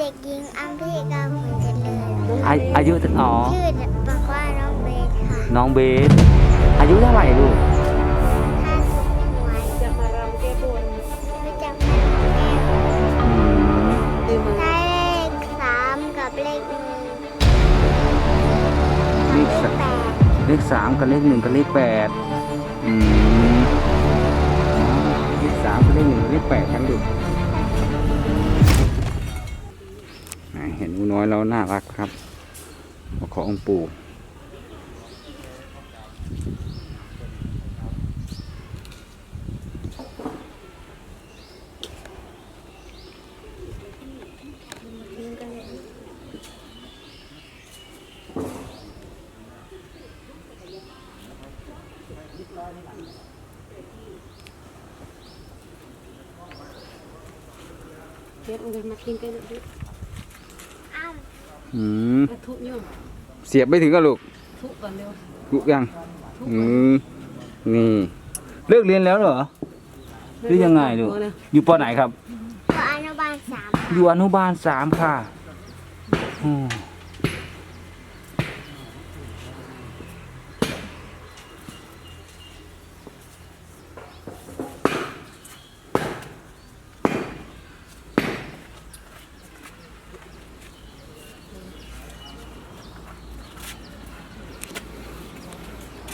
เด็กหญิงอัมพิกาผลเจริญอาอายุอ๋อชื่อบอกว่าน้องเบสค่ะน้องเบส อายุเท่าไหร่ลูกห้าสิบหวยจะมารำแก้บนรู้จักแม่แม่อืมดีมาได้เลขสามกับเลขหนึ่งเลขกับสามเลขแปดเลขสามกับเลขหนึ่งกับเลขแปดอืมเลขสามกับเลขหนึ่งกับเลขแปดทั้งดุอ่าเห็น น้อยแล้วน่ารักครับมาขอองค์ปู่เฮ็ดมันมากินกันดิอ้าว อืมมาทุบอยู่เสียบไม่ถึงกับลูกทุบก่อนเร็วลูกยังอืมนี่เลิกเรียนแล้วเหรอหรือยังไงลูกอยู่ปอไหนครับพออนุบาลสามอยู่อนุบาลสามค่ะอืม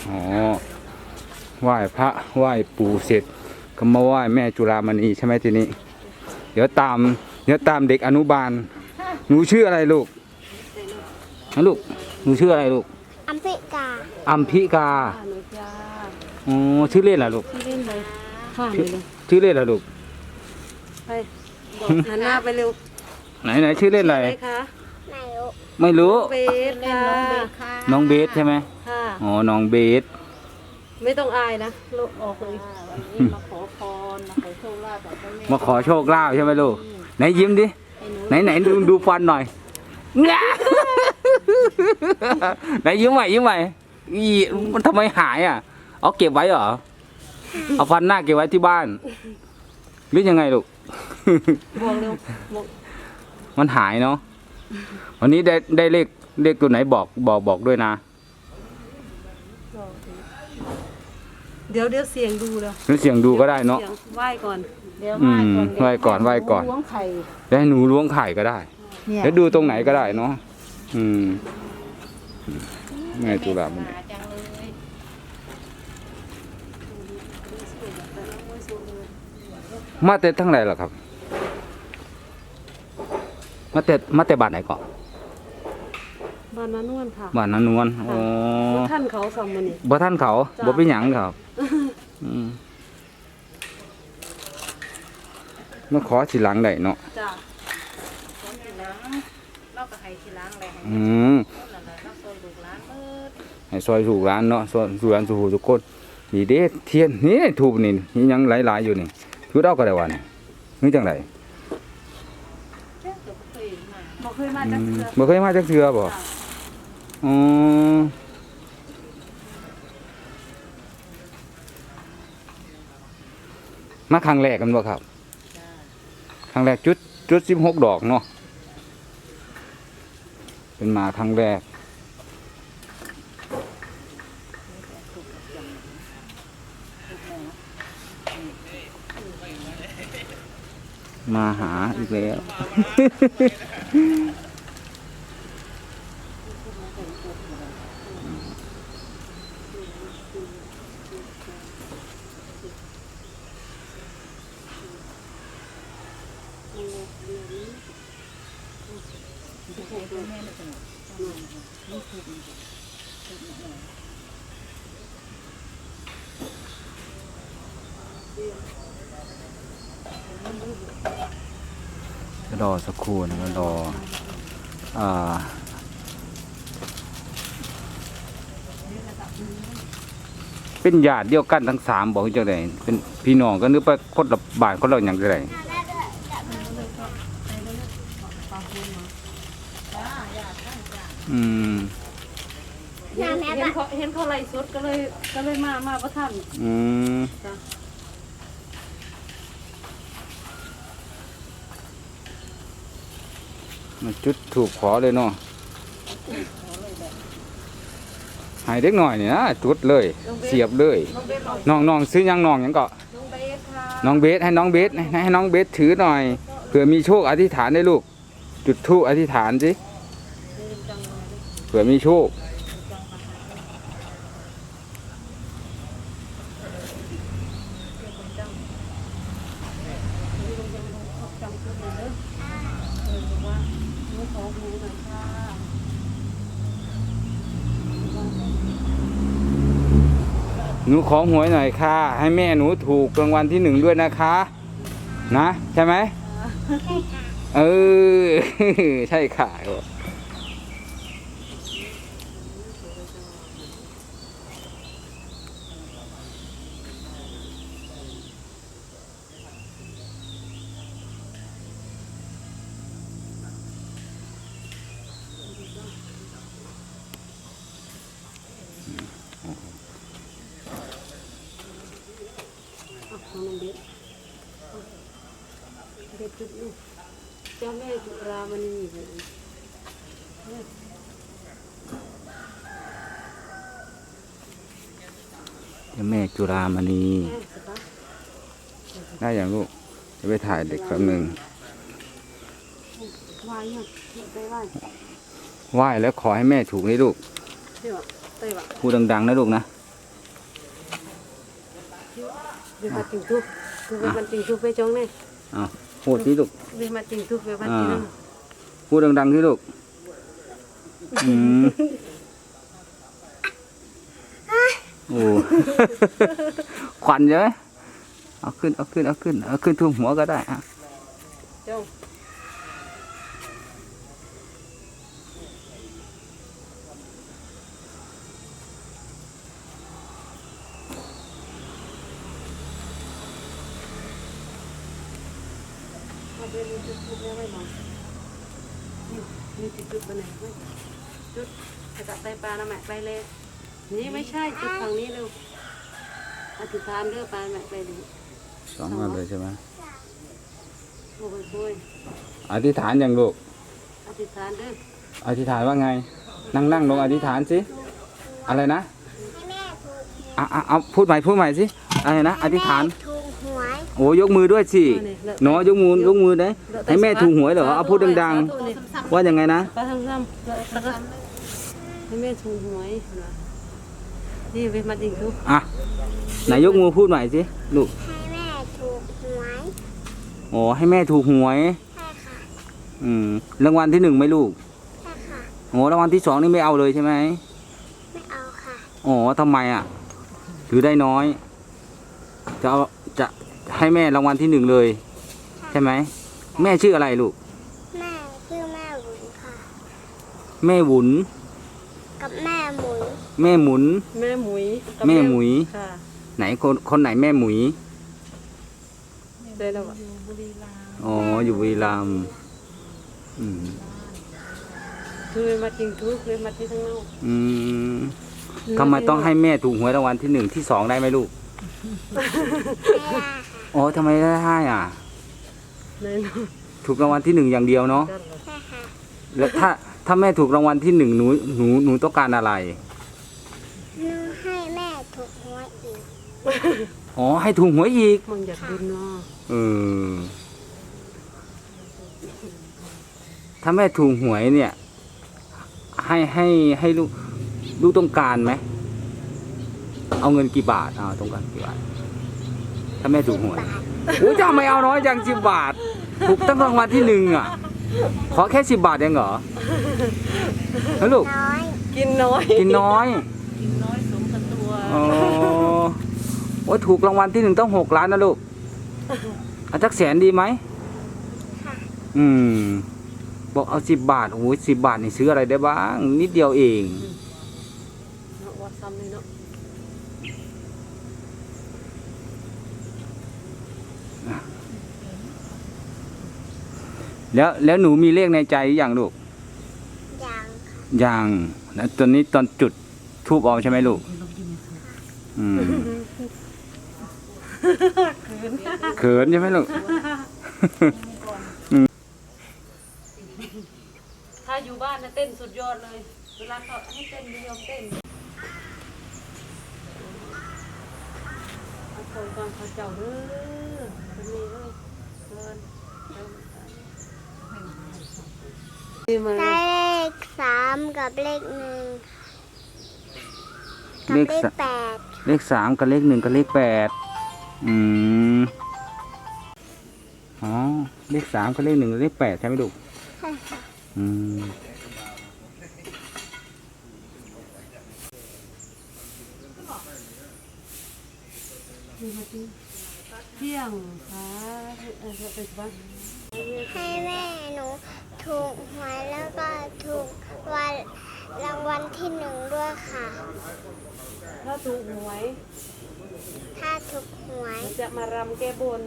อ๋อไหว้พระไหว้ปู่เสร็จ ก็มาไหว้แม่จุฬามณีใช่ไหมทีนี้ เดี๋ยวตามเดี๋ยวตามเด็กอนุบาลหนูชื่ออะไรลูกนะลูกหนูชื่ออะไรลูกอัมพิกาอัมพิกาอ่าหนูจ้าอ๋อชื่อเล่นล่ะลูกที่เล่นเลยข้ามไปเลยชื่อเล่นล่ะลูกไปบอกหันหน้าไปเร็วไหนไหนชื่อเล่นอะไร ไหนคะไหนรู้ไม่รู้ เบสค่ะค่ะน้องเบสใช่ไหมค่ะ อ๋อ น้องเบส ไม่ต้องอายนะลบออกเลยมาขอพรมาขอโชคลาภจากเจ้าแม่มาขอโชคลาภใช่ไหมลูก ไหนยิ้มดิไหนไหนดูดูฟันหน่อยงะไหนยิ้มใหม่ยิ้มใหม่อีมันทำไมหายอะ เอาเก็บไว้เหรอ เอาฟันหน้าเก็บไว้ที่บ้าน หรือยังไงลูก บอกเร็วบอกมันหายเนาะ วันนี้ได้ได้เลขเลขตัวไหนบอกบอกบอกด้วยนะบอกเดี๋ยวเดี๋ยวเสียงดูแล้วหรือเสียงดูก็ได้เนาะ สียงไหว้ก่อน เดี๋ยวอืมไหว้ก่อนไหว้ก่อน ล้วงไข่แล้วให้หนูล้วงไข่ก็ได้ เนี่ยแล้วดูตรงไหนก็ได้เนาะ อืมแม่จุฬามันหาจังเลยมาแต่ทั้งไหนล่ะครับ มาแต่มาแต่บ้านไหนก่อนบ้านนานวลค่ะบ้านนานวลอ๋อท่านเขาสองมันนี่บ่ท่านเขาจ้ะบ่เป็นหยังครับอืมมาขอสิหลังได้เนาะจ้าคนทีหลังเราก็ให้ทีหลังแหละอืมคนละละเราซอยลูกหลานเบิดให้ซอยถูกร้านเนาะซอยสู่ร้านสู่หูทุกคนนี่เด้เทียนนี่ถูกนี่นี่ยังหลายๆอยู่นี่ถือเอาก็ได้ว่านี่นี่จังได เจ้าก็เคยมา บอกเคยมาอืจากมเสือบ่เคยมาจักเทื่อบ่อ๋อมาครั้งแรกกันบ่ครับครั้งแรกจุดจุด16ดอกเนาะเป็นมาครั้งแรก มาหาอีกแล้ว รอสักครู่นะครับรออ่าเป็นญาติเดียวกันทั้งสามบอกจังไดเป็นพี่น้องกันหรือไปคนละบ้านคนละอย่างจังไดอืมเห็นเห็นเขาเห็นเขาไล่สดก็เลยก็เลยมามาประทันอืม จ้ะ มาจุดถูกขอเลยเนาะใหายเด็กหน่อยนี่นะจุดเลย เสียบเลยน้องเบสหน่อยน้องน้องซื้อยังน้องหยังก็น้องเบสค่ะน้องเบสให้น้องเบสให้ให้น้องเบสถือหน่อยเผื่อมีโชคอธิษฐานได้ลูก จุดธูปอธิษฐานสิเผื่อมีโชค นูขอหวยหน่อยค่ะ ให้แม่หนูถูกรางวัลที่หนึ่งด้วยนะคะ นะ ใช่ไหมเออ ใช่ค่ะอะของน้องเบสเบสจุดลูกเจ้าแม่จุฬามณีเลยแม่จุฬามณีแม่สิคะได้อย่างลูกจะไปถ่ายเด็กแป๊บหนึ่งวายยังไปไหว้ไหว้แล้วขอให้แม่ถูกนี่ลูกเดี๋ยวไปไหว้พูดดังๆนะลูกนะเดี๋ยวมาติงทุกคือเวมันติงทุกไปจงเนี่ยเอา พูดสิลูกเดี๋ยวมาติงทุกเวมันติงอ่าพูดดังๆที่ลูกอืมโอ้ ควันเยอะเอาขึ้น เอาขึ้น เอาขึ้น เอาขึ้นทุ่มหัวก็ได้อะเจ้า เอาไปเลยจุดทูบ ไว้หน่อยนี่นี่จุดจุดไปไหนไว้จุดกระตับไตปลานะแม่ไปเลยนี่ไม่ใช่จุดฝั่งนี้เร็วอธิษฐานเด้อปลาแม่ไปเลยสองอันเลยใช่ไหมโอ้ยโอ้ยอธิษฐานอย่างลูกอธิษฐานเด้ออธิษฐานว่าไง นั่งนั่งลงอธิษฐานสิอะไรนะให้แม่ถูกหวยอะอะเอาพูดใหม่พูดใหม่สิอะไรนะอธิษฐาน โอ้ยกมือด้วยสิเนาะยกมือยกมือได้ให้แม่ถูกหวยเหรอเอาพูดดังๆ ว่ายังไงนะปลาทำซ้ำแล้วก็ให้แม่ถูกหวยนะนี่เวมาดิ่งทุกอะไหนยกมือพูดใหม่สิลูกให้แม่ถูกหวยอ๋อให้แม่ถูกหวยใช่ค่ะอืมรางวัลที่หนึ่งไหมลูกใช่ค่ะโอ้รางวัลที่สองนี่ไม่เอาเลยใช่ไหมไม่เอาค่ะอ๋อทำไมอะถือได้น้อยจะเอาจะ ให้แม่รางวัลที่หนึ่งเลย ใช่ไหม แม่ชื่ออะไรลูก แม่ชื่อแม่บุญค่ะ แม่หวุน กับแม่หมุนแม่หมุน แม่หมุยกับแม่หมุย ค่ะไหนคนคนไหนแม่หมุย ได้แล้วอะอ๋อ อยู่บุรีรัมย์อืมคือเวมาดิ่งทุกเวมาที่ทั้งนอกอืมทำไมต้องให้แม่ถูกหวยรางวัลที่หนึ่งที่สองได้ไหมลูก ไม่ได้ค่ะ อ๋อทำไมได้ให้อะในนอกถูกรางวัลที่หนึ่งอย่างเดียวเนาะกันเหรอใช่ค่ะแล้วถ้าถ้าแม่ถูกรางวัลที่หนึ่งหนูหนูหนูต้องการอะไรหนูให้แม่ถูกหวยอีกอ๋อให้ถูกหวยอีกมันอยากบุญเนาะเออถ้าแม่ถูกหวยเนี่ย ให้ให้ให้ลูกลูกต้องการไหมเอาเงินกี่บาทเอาต้องการกี่บาท ถ้าแม่ถูกหวยบาทโอ้ยจะไม่เอาน้อยจังสิบบาทถูกตั้งรางวัลที่หนึ่งอะ ขอแค่สิบบาทเองเหรอแล้วลูก น้อยกินน้อยกินน้อยกินน้อยสมกับตัวอ๋อโอ้ยถูกรางวัลที่หนึ่งต้องหกล้านนะลูกเอาจักแสนดีไหมค่ะอืม บอกเอาสิบบาทโอ้ยสิบบาทนี่ซื้ออะไรได้บ้าง นิดเดียวเอง เนาะว่าซ้ำเลยเนาะ แล้วแล้วหนูมีเลขในใจหรือยังลูกยังค่ะยังแล้วตอนนี้ตอนจุดทูบเอาใช่ไหมลูกอืมเขินใช่ไหมลูกอืมถ้าอยู่บ้านนะเต้นสุดยอดเลย เวลาเขาให้เต้นไม่ยอมเต้นเอาคนก่อนเขาเจ้าเด้อเป็นนี่เอ้ยเดินเดินนี่มา ได้เลขสามกับเลขหนึ่งกับเลขเลขสะแปดเลขสามกับเลขหนึ่งกับเลขแปดอืม อ๋อ เลขสามกับเลขหนึ่งกับเลขแปดใช่ไหมลูกใช่ค่ะอืม เที่ยงค่ะเออเออบ้าน ให้แม่หนูถูกหวยแล้วก็ถูกวันรางวัลที่หนึ่งด้วยค่ะ ถ้าถูกหวยถ้าถูกหวยจะมารำแก้บน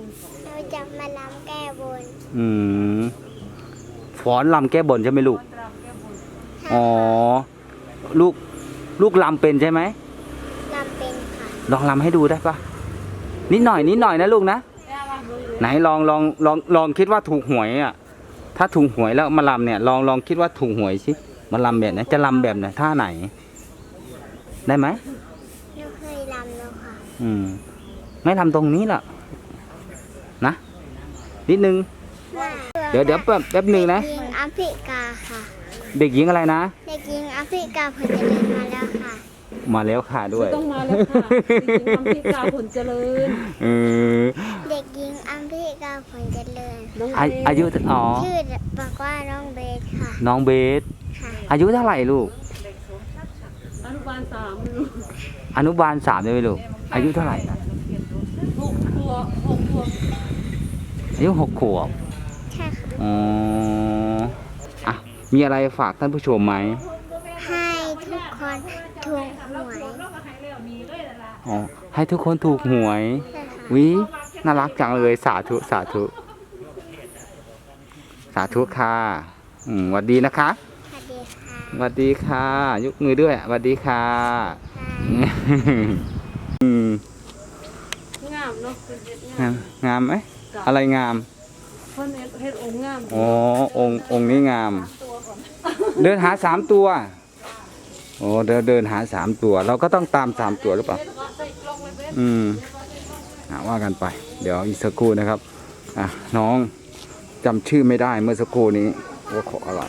เราจะมาลำแก้บนอืมฟ้อนลำแก้บนใช่ไหมลูก รำแก้บนอ๋อ ลูก ลูกลำเป็นใช่ไหม ลำเป็นค่ะ ลองลำให้ดูได้ปะนิดหน่อยนิดหน่อยนะลูกนะ ไหนลองลองลองลองคิดว่าถูกหวยอะ ถ้าถูกหวยแล้วมาลำเนี่ย ลองลองคิดว่าถูกหวยสิมาลำแบบไหนจะลำแบบไหนท่าไหน ได้ไหมหนูเคยลำแล้วค่ะ อืม ไม่ลำตรงนี้ล่ะ นะนิดนึง เดี๋ยวเดี๋ยวแป๊บแป๊บหนึ่งนะเด็กหญิงแอฟริกาค่ะเด็กหญิงอะไรนะเด็กหญิงแอฟริกาเพิ่งจะเดินมาแล้วค่ะ มาแล้วค่ะด้วย ต้องมาแล้วค่ะจริงๆทำที่กาผลเจริญเออเด็กหญิงแอฟริกาเพิ่งจะเดินน้องอาเบสอายุอ๋อชื่อบอกว่าน้องเบสค่ะน้องเบส ค่ะอายุเท่าไหร่ลูก อนุบาลสามไม่รู้อนุบาลสามใช่ไหมลูก อายุเท่าไหร่นะหกตัวหกตัวอายุหกขวบใช่ค่ะอ๋ออะมีอะไรฝากท่านผู้ชมไหมให้ทุกคนถูกหวยอ๋อให้ทุกคนถูกหวยใช่ค่ะวิ น่ารักจังเลยสาธุสาธุ สาธุค่ะอืมหวัดดีนะคะสวัสดีค่ะหวัดดีค่ะ ยกมือด้วยหวัดดีค่ะค่ะอืมงามเนาะเป็นเฮ็ดงางามมงามไหมอะไรงามเพิ่นเฮ็ดเฮ็ดองค์งามอ๋อองค์องค์นี้งามเดินหาสามตัวโอ้เดินเดินหาสามตัว เราก็ต้องตามสามตัวหรือเปล่าอืมอะว่ากันไป เดี๋ยวอีกสักครู่นะครับอะน้องจำชื่อไม่ได้เมื่อสักครู่นี้ว่าขออะไร